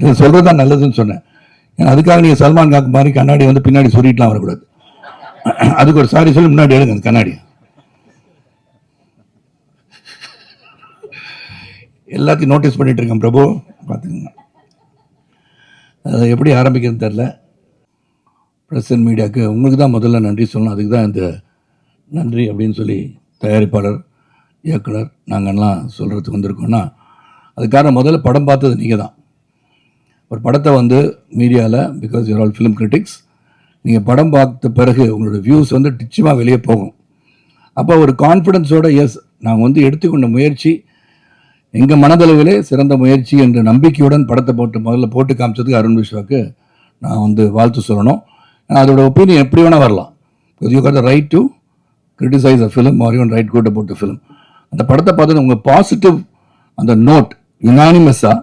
இது சொல்கிறது தான் நல்லதுன்னு சொன்னேன். ஏன்னா அதுக்காக நீங்கள் சல்மான் காக்கு மாதிரி கண்ணாடி வந்து பின்னாடி சொல்லிட்டுலாம் வரக்கூடாது. அதுக்கு ஒரு சாரி சொல்லி முன்னாடி எடுங்க அந்த கண்ணாடி எல்லாத்தையும் நோட்டீஸ் பண்ணிகிட்டு இருக்கேன் பிரபு. பார்த்துக்கங்க. அதை எப்படி ஆரம்பிக்கிறதுன்னு தெரில ப்ரெஸ் அண்ட் மீடியாவுக்கு உங்களுக்கு தான் முதல்ல நன்றி சொல்லணும். அதுக்கு தான் இந்த நன்றி அப்படின்னு சொல்லி தயாரிப்பாளர் இயக்குனர் நாங்கள்லாம் சொல்கிறதுக்கு வந்திருக்கோன்னா அதுக்கான முதல்ல படம் பார்த்தது நீங்கள் தான் ஒரு படத்தை வந்து மீடியாவில் because you're all film critics நீங்கள் படம் பார்த்த பிறகு உங்களோட வியூஸ் வந்து நிச்சயமாக வெளியே போகும். அப்போ ஒரு கான்ஃபிடென்ஸோட எஸ் நாங்கள் வந்து எடுத்துக்கொண்ட முயற்சி எங்கள் மனதளவிலே சிறந்த முயற்சி என்ற நம்பிக்கையுடன் படத்தை போட்டு முதல்ல போட்டு காமிச்சதுக்கு அருண் விஸ்வாக்கு நான் வந்து வாழ்த்து சொல்லணும். ஏன்னா அதோட ஒப்பீனியன் எப்படி வேணால் வரலாம். You got the right to criticise a film or you right கூட்ட அபவுட் ஃபிலிம் அந்த படத்தை பார்த்தது உங்கள் பாசிட்டிவ் அந்த நோட் யுனானிமஸாக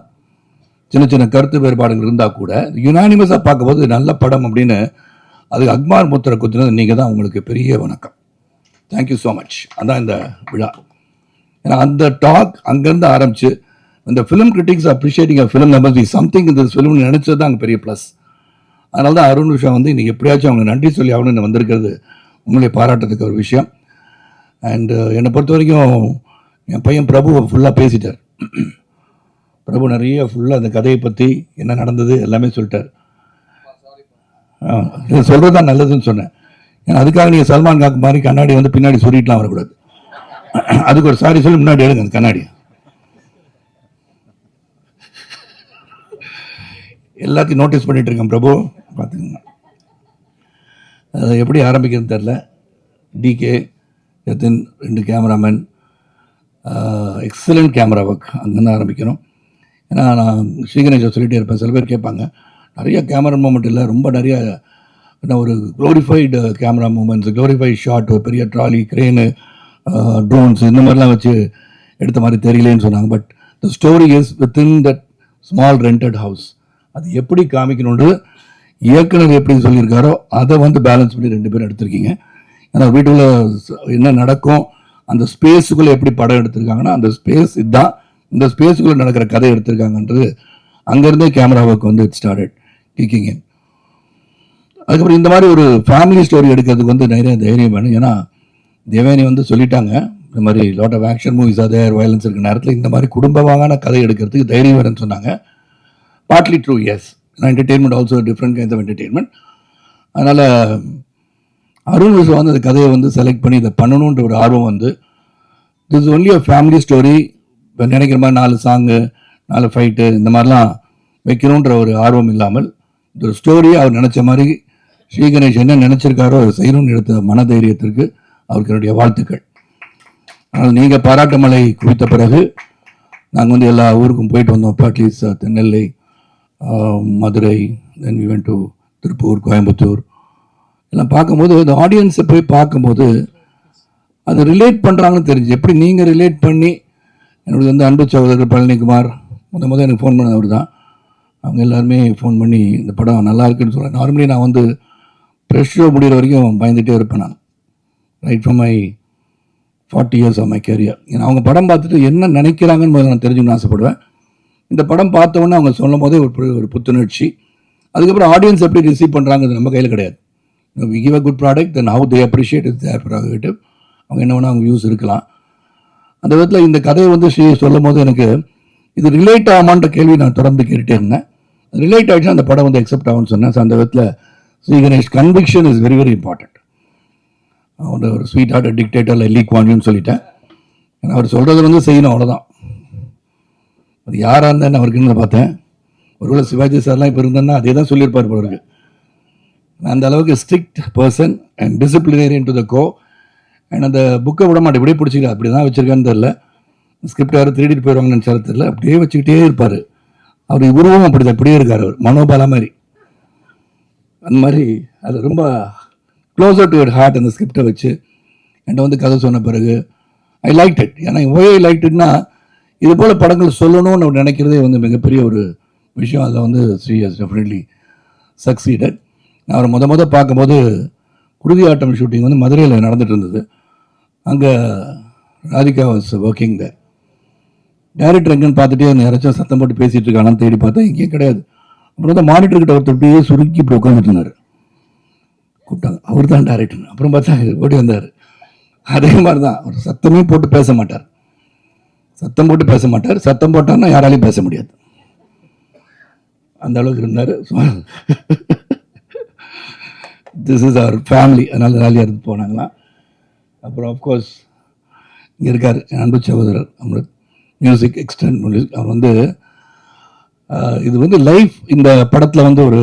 சின்ன சின்ன கருத்து வேறுபாடுகள் இருந்தால் கூட யுனானிமஸாக பார்க்கும்போது நல்ல படம் அப்படின்னு அது அக்மார் முத்திரை குத்துனது நீங்கள் தான் உங்களுக்கு பெரிய வணக்கம். தேங்க்யூ ஸோ மச் அதான் இந்த விழா. ஏன்னா அந்த டாக் அங்கேருந்து ஆரம்பிச்சு இந்த film critics appreciating film number something இந்த ஃபிலிம்னு நினச்சது தான் அங்கே பெரிய ப்ளஸ் அதனால தான் அருண் விஷா வந்து இன்னைக்கு எப்படியாச்சும் அவங்க நன்றி சொல்லி ஆகணும்னு வந்திருக்கிறது உங்களை பாராட்டுறதுக்கு ஒரு விஷயம். அண்டு என்னை பொறுத்த வரைக்கும் என் பையன் பிரபு ஃபுல்லாக பேசிட்டார். பிரபு நிறைய ஃபுல்லாக அந்த கதையை பற்றி என்ன நடந்தது எல்லாமே சொல்லிட்டார். ஆ, சொல்கிறது தான் நல்லதுன்னு சொன்னேன். ஏன்னா அதுக்காக நீங்கள் சல்மான் காக்கு மாதிரி கண்ணாடி வந்து பின்னாடி சொல்லிட்டுலாம் வரக்கூடாது. அதுக்கு ஒரு சாரி சொல்லி முன்னாடி எடுங்க அந்த கண்ணாடி எல்லாத்தையும் நோட்டீஸ் பண்ணிகிட்டு இருக்கேன் பிரபு. பார்த்துக்கோங்க. அதை எப்படி ஆரம்பிக்கிறதுன்னு தெரில டிகே எத்தின் ரெண்டு கேமராமேன் எக்ஸலண்ட் கேமரா ஒர்க் அங்கேருந்து ஆரம்பிக்கணும். ஏன்னா நான் ஸ்ரீகணேஷை சொல்லிகிட்டே இருப்பேன். சில பேர் கேட்பாங்க நிறைய கேமரா மூமெண்ட் இல்லை ரொம்ப நிறைய என்ன ஒரு glorified camera moments glorified shot பெரிய ட்ராலி கிரேனு ட்ரோன்ஸ் இந்த மாதிரிலாம் வச்சு எடுத்த மாதிரி தெரியலேன்னு சொன்னாங்க. But the story is within that small rented house அது எப்படி காமிக்கணுன்றது இயக்குனர் எப்படி சொல்லியிருக்காரோ அதை வந்து பேலன்ஸ் பண்ணி ரெண்டு பேரும் எடுத்திருக்கீங்க. ஏன்னா வீட்டுக்குள்ளே என்ன நடக்கும் அந்த ஸ்பேஸுக்குள்ளே எப்படி படம் எடுத்திருக்காங்கன்னா அந்த ஸ்பேஸ் இதுதான். இந்த ஸ்பேஸுக்குள்ளே நடக்கிற கதை எடுத்திருக்காங்கன்றது அங்கேருந்தே கேமரா ஒர்க் வந்து இட் ஸ்டார்டட் கிக்கிங் இன் அதுக்கப்புறம் இந்த மாதிரி ஒரு ஃபேமிலி ஸ்டோரி எடுக்கிறதுக்கு வந்து நிறைய தைரியம் வேணும். ஏன்னா தேவேனி வந்து சொல்லிட்டாங்க இந்த மாதிரி லாட் ஆஃப் ஆக்ஷன் மூவிஸ் அதே வயலன்ஸ் இருக்கிற நேரத்தில் இந்த மாதிரி குடும்பமான கதை எடுக்கிறதுக்கு தைரியம் வேணும்னு சொன்னாங்க. Partly true as entertainment also different kind of entertainment அதனால் அருண் விஸ்வா வந்து அந்த கதையை வந்து செலக்ட் பண்ணி இதை பண்ணணுன்ற ஒரு ஆர்வம் வந்து this only a family story இப்போ நினைக்கிற மாதிரி நாலு சாங்கு நாலு ஃபைட்டு இந்த மாதிரிலாம் வைக்கணுன்ற ஒரு ஆர்வம் இல்லாமல் இந்த ஒரு ஸ்டோரியை அவர் நினச்ச மாதிரி ஸ்ரீ கணேஷ் என்ன நினச்சிருக்காரோ அவர் செய்யணும்னு எடுத்த மனதைரியத்திற்கு அவருக்கு என்னுடைய வாழ்த்துக்கள். ஆனால் நீங்கள் பாராட்டு மலை குவித்த பிறகு நாங்கள் வந்து எல்லா ஊருக்கும் போயிட்டு வந்தோம். At least Tirunelveli Madurai then we went to Tiruppur Coimbatore. எல்லாம் பார்க்கும்போது இந்த ஆடியன்ஸை போய் பார்க்கும்போது அதை ரிலேட் பண்ணுறாங்கன்னு தெரிஞ்சு எப்படி நீங்கள் ரிலேட் பண்ணி என்னுடைய வந்து அன்பு சகோதரர் பழனிக்குமார் முத முத எனக்கு ஃபோன் பண்ண அவர் தான் அவங்க எல்லாருமே ஃபோன் பண்ணி இந்த படம் நல்லா இருக்குன்னு சொல்ல நார்மலி நான் வந்து ப்ரெஷ் ஷோ முடிகிற வரைக்கும் பயந்துகிட்டே இருப்பேன் நான். Right from my forty years of my career ஏன்னா அவங்க படம் பார்த்துட்டு என்ன நினைக்கிறாங்கன்னு முதல்ல நான் தெரிஞ்சுக்கணும்னு ஆசைப்படுவேன். இந்த படம் பார்த்தவொன்னே அவங்க சொல்லும் போதே ஒரு ஒரு புத்துணர்ச்சி. அதுக்கப்புறம் ஆடியன்ஸ் எப்படி ரிசீவ் பண்ணுறாங்கிறது நம்ம கையில் கிடையாது. We give a good product then how they appreciate is their product அவங்க என்ன வேணால் அவங்க வியூஸ் இருக்கலாம். அந்த விதத்தில் இந்த கதையை வந்து ஸ்ரீ சொல்லும் போது எனக்கு இது ரிலேட் ஆகுமான்ற கேள்வி நான் தொடர்ந்து கேட்டுட்டே இருந்தேன். ரிலேட் ஆகிடுச்சுன்னா அந்த படம் வந்து அக்செப்ட் ஆகும்னு சொன்னேன். ஸோ அந்த விதத்தில் Sri Ganesh conviction is very very important அவன் ஒரு ஸ்வீட் ஹார்ட் டிக்டேட்டர் லீக் குவான்யூன்னு சொல்லிட்டேன். ஏன்னா அவர் சொல்கிறது வந்து செய்யணும் அவ்வளோதான் அது யாராக இருந்தால் அவருக்குன்னு பார்த்தேன். ஒருவேளை சிவாஜி சார்லாம் இப்போ இருந்தேன்னா அதே தான் சொல்லியிருப்பார் அவருக்கு நான் அந்த அளவுக்கு strict person and disciplinary to the go and அந்த புக்கை விட மாட்டேன். இப்படியே பிடிச்சிக்க. அப்படி தான் வச்சிருக்கான்னு தெரில ஸ்கிரிப்ட் யாரும் திருடிட்டு போயிடுவாங்கன்னு நினச்சாலும் தெரில அப்படியே வச்சுக்கிட்டே இருப்பார். அவர் உருவம் அப்படி தான் அப்படியே இருக்கார் அவர். மனோபாலா மாதிரி. அந்த மாதிரி அது ரொம்ப க்ளோசர் டு யுவர் ஹார்ட் அந்த ஸ்கிரிப்டை வச்சு. என்கிட்ட வந்து கதை சொன்ன பிறகு ஐ லைக் இட் ஏன்னா ஒய் ஐ லைக் இட்னா இது போல் படங்கள் சொல்லணும்னு அவர் நினைக்கிறதே வந்து மிகப்பெரிய ஒரு விஷயம். அதில் வந்து ஸ்ரீ ஹஸ் டெஃபினெட்லி சக்சீடட் நான் அவர் முத முத பார்க்கும்போது குருதி ஆட்டம் ஷூட்டிங் வந்து மதுரையில் நடந்துகிட்டு இருந்தது. அங்கே Radhika was working the director எங்கன்னு பார்த்துட்டே அந்த யாராச்சும் சத்தம் போட்டு பேசிகிட்டு இருக்கானான்னு தேடி பார்த்தா எங்கேயும் கிடையாது. அப்புறம் தான் மானிட்டர் கிட்ட ஒருத்தர் அப்படியே சுருக்கி இப்படி உட்காந்துட்டு கூப்பிட்டாங்க. அவர் தான் டேரக்டர் அப்புறம் பார்த்தா ஓடி வந்தார். அதே மாதிரி தான் அவர் சத்தமே போட்டு பேச மாட்டார். சத்தம் போட்டு பேச மாட்டார். சத்தம் போட்டார்னா யாராலையும் பேச முடியாது. அந்த அளவுக்கு இருந்தார். திஸ் இஸ் அவர் ஃபேமிலி அதனால ஜாலியாக இருந்து போனாங்களாம். அப்புறம் ஆஃப்கோர்ஸ் இங்கே இருக்கார் என் அன்பு சகோதரர் அமிர்த். மியூசிக் எக்ஸ்டென்ட் மியூசிக் அவர் வந்து இது வந்து லைஃப் இந்த படத்தில் வந்து ஒரு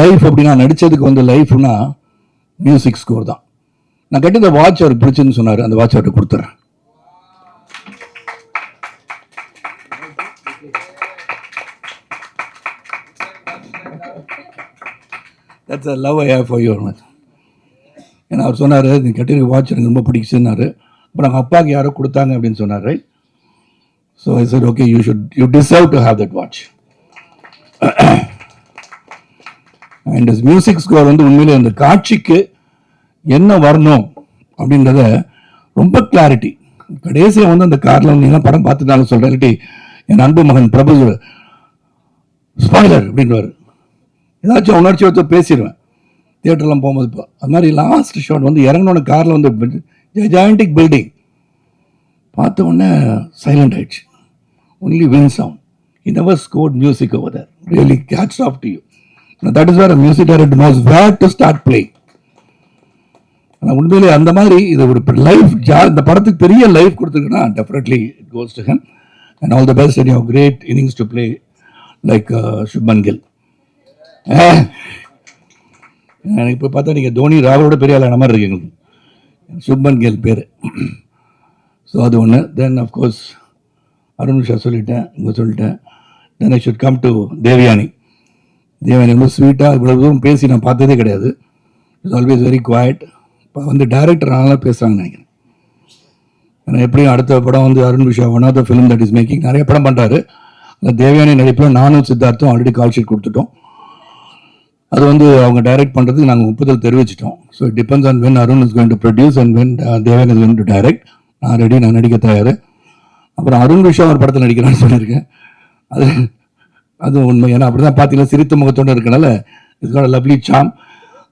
லைஃப் அப்படின்னா நடித்ததுக்கு வந்து லைஃப்னா மியூசிக் ஸ்கோர் தான். நான் கட்டி இந்த வாட்ச் அவருக்கு பிடிச்சுன்னு சொன்னார். அந்த வாட்ச் அவர்கிட்ட கொடுத்துட்றேன் that's a love I have for you, much ஏன்னா அவர் சொன்னார் நீ கட்டிருக்க வாட்ச் எனக்கு ரொம்ப பிடிச்சுன்னாரு அப்புறம் அவங்க அப்பாவுக்கு யாரோ கொடுத்தாங்க அப்படின்னு சொன்னார். Right so I sir okay you should you deserve to have that watch and is music score வந்து உண்மையிலே அந்த காட்சிக்கு என்ன வரணும் அப்படின்றத ரொம்ப கிளாரிட்டி கடைசியாக வந்து அந்த காரில் வந்தீங்கன்னா படம் பார்த்துட்டாலும் சொல்கிறேன் இல்லாட்டி என் அன்பு மகன் பிரபு ஸ்பாய்லர் அப்படின்வார் ஏதாச்சும் உணர்ச்சி வச்சு பேசிடுவேன். தியேட்டர்லாம் போகும்போது இப்போ அது மாதிரி லாஸ்ட் ஷாட் வந்து இறங்கினோட காரில் வந்து ஜாயிண்டிக் பில்டிங் பார்த்த உடனே சைலண்ட் ஆயிடுச்சு. Only win sound in never scored music over there really catch off to you that is where music director knows where to start play ஆனால் உண்மையிலே அந்த மாதிரி இது ஒரு லைஃப் ஜா இந்த படத்துக்கு பெரிய life கொடுத்துருக்குன்னா definitely it goes to him and all the best and your great innings to play like Shubman Gill எனக்கு இப்போ பார்த்தா நீங்கள் தோனி ராகுலோட பெரிய ஆளான மாதிரி இருக்கு எங்களுக்கு. சுப்மன் கேல் பேர். ஸோ அது ஒன்று தென் அஃப்கோர்ஸ் அருண் ஷா சொல்லிட்டேன் இங்கே சொல்லிட்டேன். Then I should come to Devayani Devayani ரொம்ப ஸ்வீட்டாக இவ்வளோ தூரம் பேசி நான் பார்த்ததே கிடையாது. இட்ஸ் ஆல்வேஸ் வெரி குவாய்ட் இப்போ வந்து டேரக்டர் நல்லா பேசுகிறாங்கன்னு நினைக்கிறேன். ஏன்னா எப்படியும் அடுத்த படம் வந்து Arun Visha one of the film that is making நிறைய படம் பண்ணுறாரு அந்த தேவயானி நடிப்பில் நானும் சித்தார்த்தும் ஆல்ரெடி கால் ஷீட் கொடுத்துட்டோம். அது வந்து அவங்க டைரக்ட் பண்ணுறதுக்கு நாங்கள் ஒப்புதல் தெரிவிச்சிட்டோம். So depends on when Arun is going to produce and when Devan is going to direct நான் ரெடி நான் நடிக்க தயார். அப்புறம் அருண் விஷயம் ஒரு படத்தில் நடிக்கிறான்னு சொல்லியிருக்கேன். அது அது உண்மை. ஏன்னா அப்படி தான் பார்த்தீங்கன்னா சிரித்த முகத்தோடு இருக்கனால இதுக்கான லவ்லி சாம்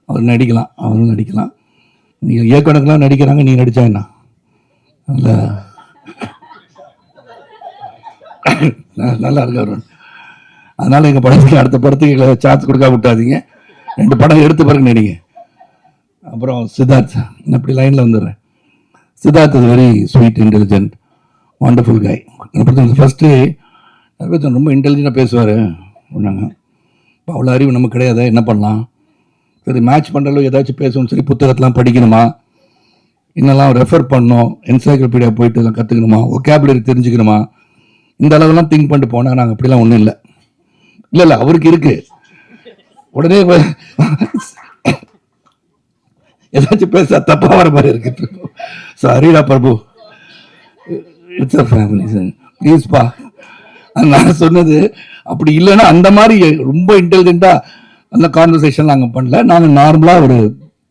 அவர் நடிக்கலாம். அவரும் நடிக்கலாம். நீங்கள் இயக்குனருக்கெல்லாம் நடிக்கிறாங்க நீ நடித்தா என்ன? நல்லா இருக்கு அருண். அதனால எங்கள் படத்துக்கு அடுத்த படத்துக்கு சார்ஜ் கொடுக்க விட்டாதீங்க ரெண்டு படம் எடுத்து பிறகு நடிங்க அப்புறம் சித்தார்த் நான் இப்படி லைனில் வந்துடுறேன். Siddharth is very sweet intelligent wonderful guy first சர்வேச்சன் ரொம்ப இன்டெலிஜென்ட்டாக பேசுவார் சொன்னாங்க இப்போ அவ்வளோ அறிவு நமக்கு கிடையாது என்ன பண்ணலாம்? சரி மேட்ச் பண்ணுறளவு ஏதாச்சும் பேசணும் சரி புத்தகத்தெலாம் படிக்கணுமா? இன்னெல்லாம் ரெஃபர் பண்ணோம் என்சைக்ளோபீடியா போயிட்டு எல்லாம் கற்றுக்கணுமா கேபிலரி தெரிஞ்சுக்கணுமா? இந்த அளவெல்லாம் திங்க் பண்ணிட்டு போனால் நாங்கள் அப்படிலாம் ஒன்றும் இல்லை. இல்ல இல்ல அவருக்கு இருக்கு. உடனே ஏதாச்சும் பேச தப்பா வர மாதிரி இருக்கு. சாரிடா Prabhu. It's a family sir நான் சொன்னது அப்படி இல்லைன்னா அந்த மாதிரி ரொம்ப இன்டெலிஜென்ட்டா அந்த கான்வர்சேஷன் நாங்கள் பண்ணல. நாங்கள் நார்மலாக ஒரு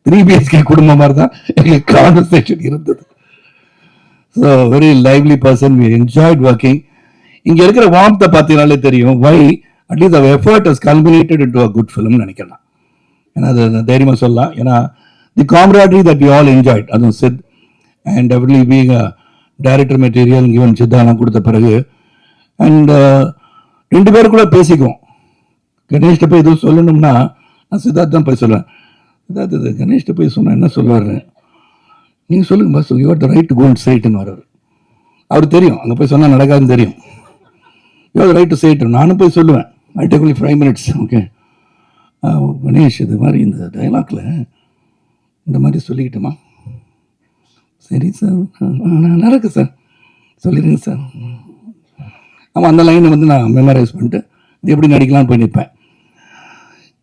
த்ரீ பிஹெச்கே குடும்பம் மாதிரி தான் எங்கள் கான்வர்சேஷன் இருந்தது. So very lively person we enjoyed working இங்கே இருக்கிற வார்த்தை பார்த்தீங்கனாலே தெரியும். Why at least our effort is culminated into a good ஃபிலிம்னு நினைக்கலாம் ஏன்னா அது தைரியமாக சொல்லலாம் ஏன்னா the camaraderie that you all enjoyed அதுவும் Sid and definitely being a director material given சித்தாலாம் கொடுத்த பிறகு அண்ட் uh, ரெண்டு பேரும் கூட பேசிக்குவோம். கணேஷ்ட போய் எதுவும் சொல்லணும்னா நான் சித்தார்த் தான் போய் சொல்லுவேன் சித்தார்த் இது கணேஷ்ட போய் சொன்னால் என்ன சொல்லுவார் நீங்கள் சொல்லுங்க boss you the right to go and சைட்டுன்னு வர்றாரு அவர் தெரியும். அங்கே போய் சொன்னால் நடக்காதுன்னு தெரியும். யூ ரைட் டு சைட்டு நானும் போய் சொல்லுவேன். I take only five minutes okay Ganesh இது மாதிரி இந்த டைலாக்ல இந்த மாதிரி சொல்லிக்கிட்டோமா? சரி சார் நல்லா இருக்கு சார் சொல்லிடுங்க சார் ஆமாம் அந்த லைனை வந்து நான் மெமரைஸ் பண்ணிட்டு இது எப்படி நடிக்கலாம்னு போய் நிற்பேன்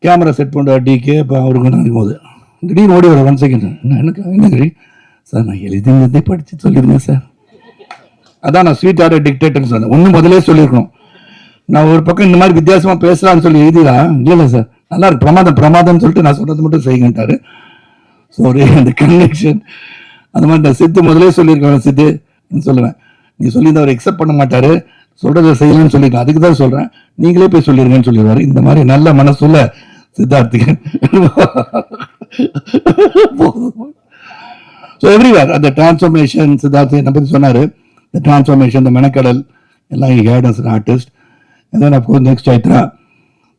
கேமரா செட் பண்ணுற டிகே இப்போ அவருக்கு நினைக்கும் போது. திடீர்னு ஓடி வர ஒன் செகண்ட் என்ன எனக்கு என்ன சார் நான் எழுதி படித்து சொல்லிடுங்க சார் அதான் நான் ஸ்வீட் ஆர்டர் டிக்டேட்டர்னு சொன்னேன். ஒன்று முதலே சொல்லியிருக்கணும் நான் ஒரு பக்கம் இந்த மாதிரி வித்தியாசமாக பேசலாம்னு சொல்லி எழுதிடலாம் இல்லை இல்லை சார் நல்லா இருக்கு. பிரமாதம் பிரமாதம்னு சொல்லிட்டு நான் சொல்கிறது மட்டும் செய்யுங்கட்டாரு சாரி அந்த கன்வெக்ஷன் அந்த மாதிரி நான் சித்து முதலே சொல்லியிருக்கேன் சித்துன்னு சொல்லுவேன். நீ சொல்லியிருந்த அவர் எக்ஸப்ட் பண்ண மாட்டார். சொல்கிறத செய்யலாம்னு சொல்லியிருக்கேன். அதுக்கு தான் சொல்கிறேன் நீங்களே போய் சொல்லியிருக்கேன்னு சொல்லிடுவார் இந்த மாதிரி நல்ல மனசுள்ள சித்தார்த்துக்கு ஸோ எவ்ரிவேர் அந்த டிரான்ஸ்ஃபர்மேஷன் சித்தார்த்து என்னை பற்றி சொன்னார். இந்த டிரான்ஸ்ஃபர்மேஷன் இந்த மெனக்கடல் எல்லாம் had artist ಹೆಸರು artist then of course next Chaitra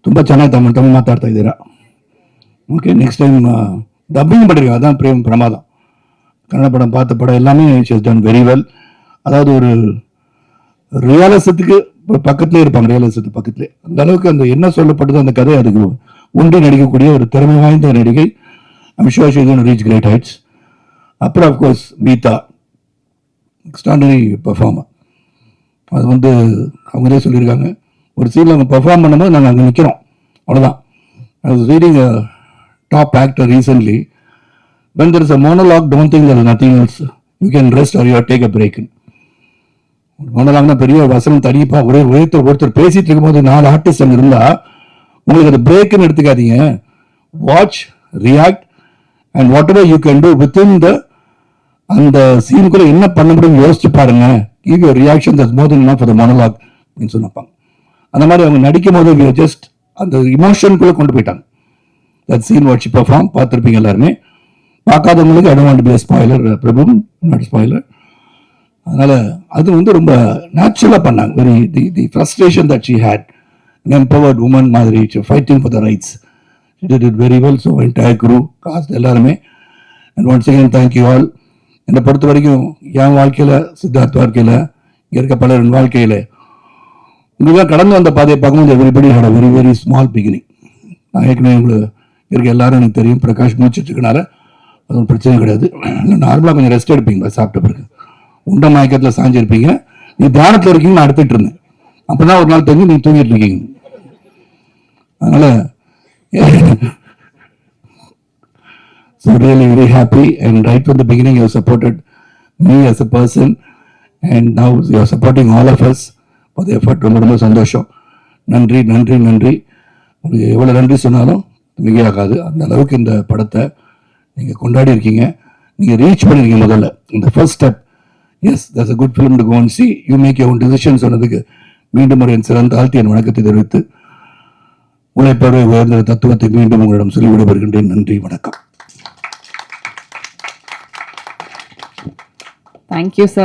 ತುಂಬ ಚೆನ್ನಾಗಿ ತಮ್ಮ ತಮ್ಮ ಮಾತಾಡ್ತಾ ಇದ್ದೀರಾ ஓகே நெக்ஸ்ட் டைம் டப்பிங் பண்ணிருக்கோம் அதான் பிரேம் பிரமாதம் கன்னட படம் பார்த்த படம் எல்லாமே இஸ் டன் வெரி வெல் அதாவது ஒரு ரியாலிசத்துக்கு பக்கத்துலேயே இருப்பாங்க ரியாலிசத்துக்கு பக்கத்துலேயே அந்த அளவுக்கு அந்த என்ன சொல்லப்பட்டதோ அந்த கதை அதுக்கு ஒன்றி நடிக்கக்கூடிய ஒரு திறமை வாய்ந்த நடிகை அமிஷா ஷீதன் ரீச் கிரேட் ஹைட்ஸ் அப்புறம் அஃப்கோர்ஸ் மீதா எக்ஸ்ட்ராடனரி பெர்ஃபார்மர் அது வந்து அவங்களே சொல்லியிருக்காங்க ஒரு சீனில் அவங்க பெர்ஃபார்ம் பண்ணும்போது நாங்கள் அங்கே நிற்கிறோம் அவ்வளோதான் I was reading a top actor recently. When there is a monologue don't think there nothing else you can rest or or take a a break. மோனலாக்னா பெரிய வசனம் தனிப்பாக ஒரே ஒருத்தர் ஒருத்தர் பேசிகிட்டு இருக்கும்போது நாலு ஆர்டிஸ்ட் அங்கே இருந்தால் உங்களுக்கு அது பிரேக்குன்னு எடுத்துக்காதீங்க. Watch react and whatever you can do within the அந்த சீனுக்குள்ளே என்ன பண்ண முடியும் யோசிச்சு பாருங்க. Give your reaction thus more then for the monologue அப்படின்னு சொன்னப்பாங்க. அந்த மாதிரி அவங்க நடிக்கும் போது ஜஸ்ட் அந்த இமோஷனுக்குள்ளே கொண்டு போயிட்டாங்க. தட் சீன் வாட்சி பர்ஃபார்ம் பார்த்துருப்பீங்க எல்லாருமே. பார்க்காதவங்களுக்கு I don't be spoiler Prabhu not spoiler அதனால் அது வந்து ரொம்ப நேச்சுரலாக பண்ணாங்க. Very the the frustration that she had empowered women மாதிரி fighting for the rights it it very well so entire crew cast எல்லாருமே. And once again thank you all என்னை பொறுத்த வரைக்கும் என் வாழ்க்கையில் சித்தார்த் வாழ்க்கையில் இங்கே இருக்க பலரின் வாழ்க்கையில் உங்களுக்கு கடந்து வந்த பாதையை பார்க்கும்போது everybody had a very very small beginning நான் ஏற்கனவே உங்களுக்கு இருக்க எல்லாரும் எனக்கு தெரியும். பிரகாஷ் மூச்சிட்டு இருக்கனால அது ஒரு பிரச்சனை கிடையாது. நார்மலாக கொஞ்சம் ரெஸ்ட் எடுப்பீங்க சாப்பிட்ட பிறகு. உண்ட மயக்கத்தில் சாஞ்சிருப்பீங்க நீ தியானத்தில் இருக்கீங்கன்னு நான் எடுத்துட்டு இருந்தேன். அப்பதான் ஒரு நாள் தெரிஞ்சு நீ தூங்கிட்டு இருக்கீங்க. அதனால் so really very happy and right from the beginning you supported me as a person and now you are supporting all of us அது எஃபர்ட் ரொம்ப ரொம்ப சந்தோஷம். நன்றி நன்றி நன்றி. உங்களுக்கு எவ்வளோ நன்றி சொன்னாலும் மிகையாகாது. அந்த அளவுக்கு இந்த படத்தை நீங்கள் கொண்டாடி இருக்கீங்க. நீங்கள் ரீச் பண்ணிருக்கீங்க முதல்ல. இந்த first step yes that's a good film to go and see you make your own decision சொன்னதுக்கு மீண்டும் ஒரு என் சிறந்த ஆழ்த்தி என் வணக்கத்தை தெரிவித்து உழைப்பவை உயர்ந்த தத்துவத்தை மீண்டும் உங்களிடம் சொல்லி விடைபெறுகின்றேன். நன்றி வணக்கம். Thank you sir.